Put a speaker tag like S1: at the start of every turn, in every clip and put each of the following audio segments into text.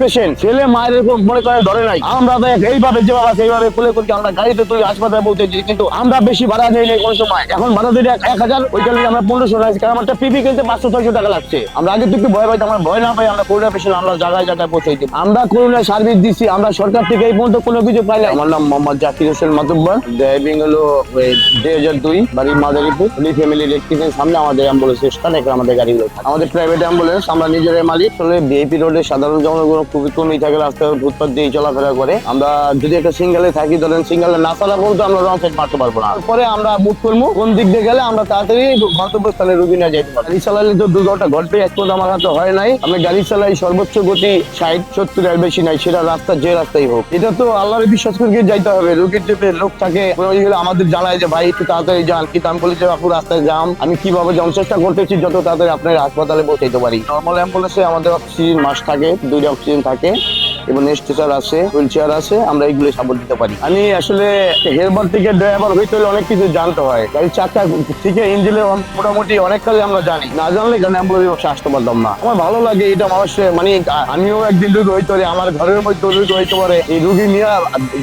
S1: Patient ছেলে মায়ের এরকম মনে করে ধরে নাই। আমরা তো এইভাবে যেভাবে আছে খুলে করছি আমরা গাড়িতে তুই হাসপাতালে পৌঁছেছি কিন্তু আমরা বেশি ভাড়া দিই নাই কোনো সময়। এখন ভাড়া দিই এক এক হাজার ওইখানে আমরা পনেরোশো লাগছে কারণ একটা পিপি কিনতে পাঁচশো ছয়শো টাকা লাগছে। আমরা আগে তো ভয় পাইতাম আমরা ভয় না পাই আমরা করোনা পেশেন্ট আমরা জায়গায় জায়গায় পৌঁছাইছি আমরা করোনা সার্ভিস দিচ্ছি আমরা সরকার থেকে এই পর্যন্ত কোনো কিছু পাই না আমার নাম মোহাম্মদ জাকির হোসেন মাতুব্বর। ড্রাইভিং হলো দুই হাজার দুই বাড়ি মাদারীপুর। উনি ফ্যামিলি সামনে আমাদের অ্যাম্বুলেন্স স্থান এখানে আমাদের গাড়িগুলো। আমাদের প্রাইভেট অ্যাম্বুলেন্স আমরা নিজেরাই মালিক। আসলে বিএপি রোডে সাধারণ জনগণ খুবই কমই থাকে, রাস্তায় ফুটপাথ দিয়ে চলাফেরা করে, আমরা যদি একটা সিঙ্গেলে থাকি, ধরেন সিঙ্গেলে না ছাড়া পর্যন্ত আমরা রং সাইড মারতে পারব না। তারপরে আমরা বুক করব, কোন দিক দিয়ে গেলে আমরা তাড়াতাড়ি গন্তব্যস্থলে রুগী নিয়ে যেতে পারি চালালে তো দুর্ঘটনা ঘটবে, এক পর্যন্ত আমার হাতে হয় নাই। আমি গাড়ি চালাই সর্বোচ্চ গতি ষাট, সত্তর এর বেশি নাই, সেটা রাস্তা যে রাস্তাই হোক। এটা তো আল্লাহর বিশ্বাস করে যাইতে হবে। রুগীর যদি লোক থাকে কোনো আমাদের জানায় যে, ভাই, একটু তাড়াতাড়ি যান কিন্তু আমি বলি যে আপু, রাস্তায় যাম আমি কীভাবে যাওয়ার চেষ্টা করতেছি, যত তাড়াতাড়ি আপনার হাসপাতালে পৌঁছাইতে পারি। নর্মাল অ্যাম্বুলেন্সে আমাদের অক্সিজেন মাস থাকে। দুইটা অক্সিজেন থাকে এবং স্ট্রেচার আছে হুইল চেয়ার আছে, আমরা এইগুলো সাপোর্ট দিতে পারি। আমি আসলে হেলবার থেকে ড্রাইভার হইতে হলে অনেক কিছু জানতে হয়। গাড়ির চাকা থেকে ইঞ্জিনের মোটামুটি অনেক কাজে আমরা জানি। না জানলে কেন অ্যাম্বুলেন্স ব্যবসা আসতে পারতাম না। আমার ভালো লাগে এটা অবশ্যই মানে আমিও একদিন রুগী হইতে পারি, আমার ঘরের মধ্যে রুগী হইতে পারে। এই রুগী নিয়ে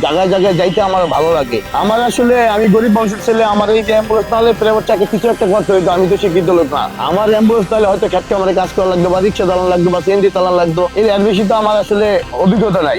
S1: জায়গায় জায়গায় যাইতে আমার ভালো লাগে। আমার আসলে, আমি গরিব বংশের ছেলে, আমার এই অ্যাম্বুলেন্স তাহলে প্রাইভেট চাকরি কিছু একটা করতে হইতো, আমি তো শিক্ষিত লোক না। আমার অ্যাম্বুলেন্স তাহলে হয়তো খেটকে আমার কাজ করা লাগতো, বা রিক্সা চালানো লাগতো, বা সিএনজি চালানো লাগতো। এর বেশি তো আমার আসলে অভিজ্ঞতা নাই